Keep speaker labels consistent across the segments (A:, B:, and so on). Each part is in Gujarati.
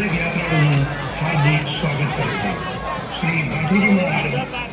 A: દરેક યાત્રાળુનું હાર્દિક સ્વાગત કરે છે શ્રી ગાંધીજી મહારાજ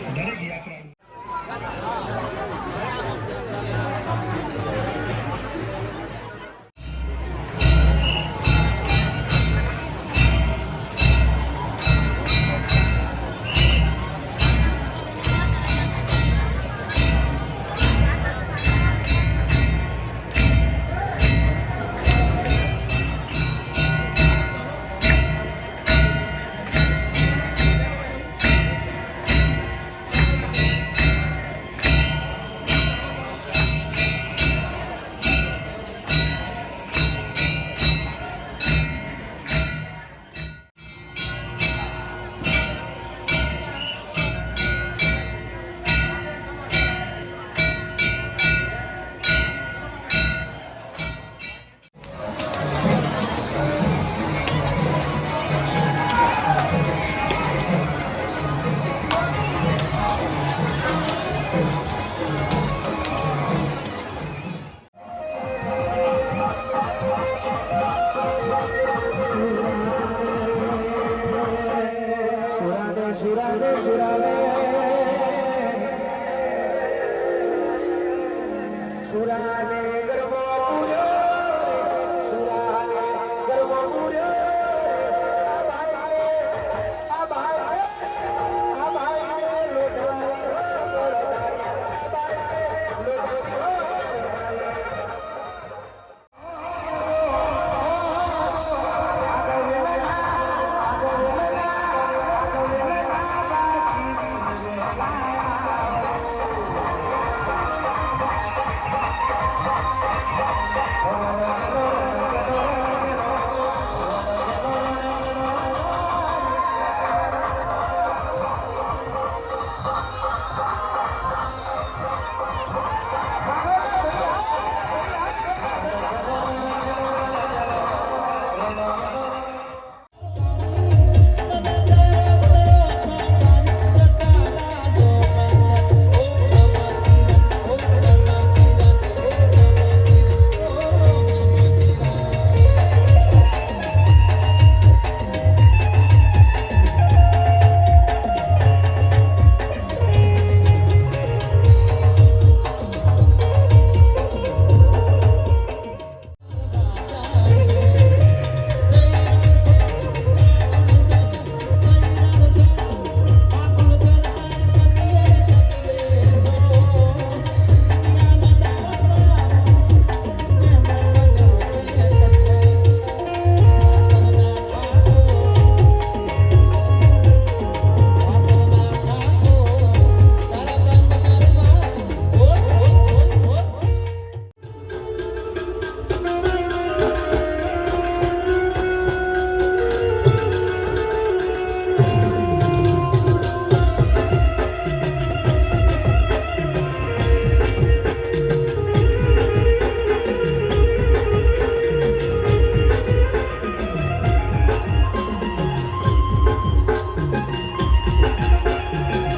A: thank you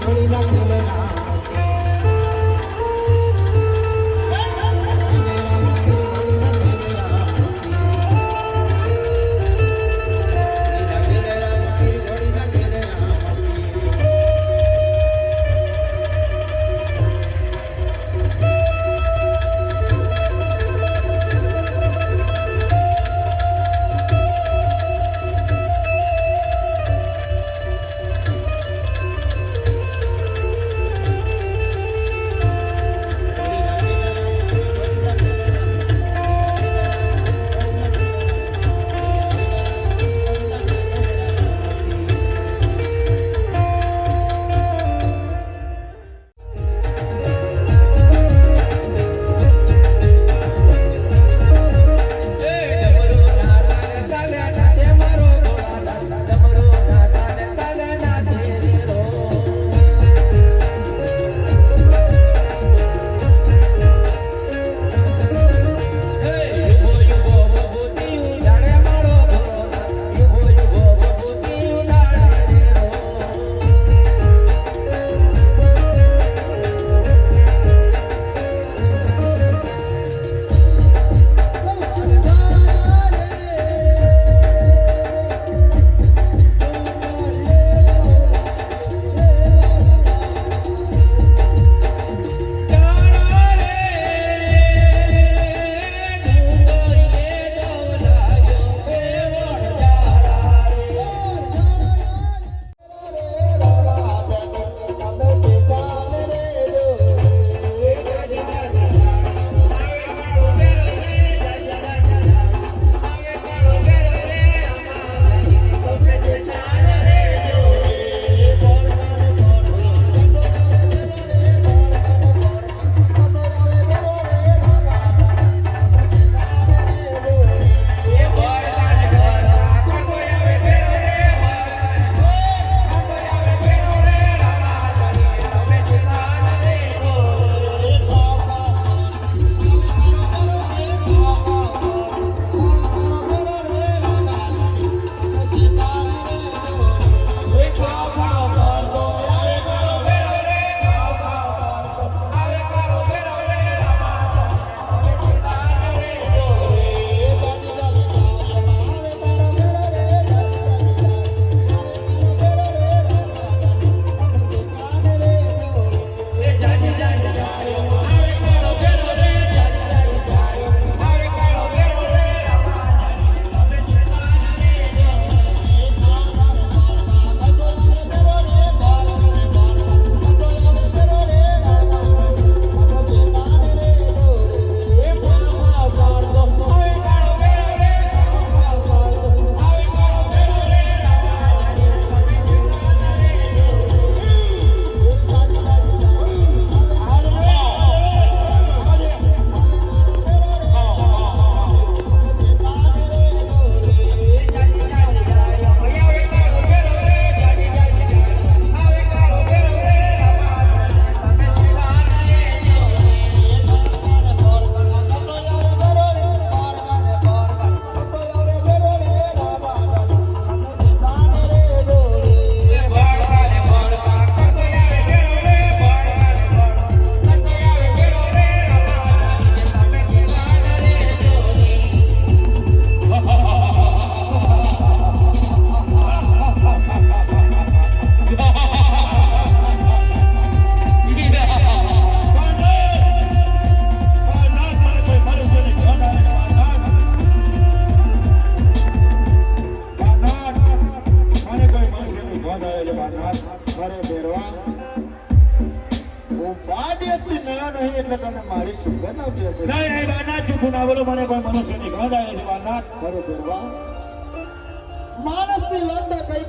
A: ધોરી ના.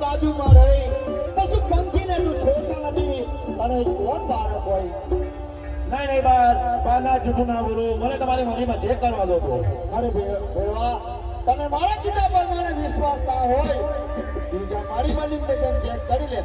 B: બાજુમાં રહી. કશું ગમતીને તું છોકરા નથી. અને કોણ બાળક હોય.
C: નહીં નહીં બાર બા ના ચૂકું ના મને તમારી મનીમાં જે કરવા દો તો
B: અરે ભેળવા. તને મારા કીધા પર મને વિશ્વાસ ના હોય. તું જા મારી મની ચેક કરી લે.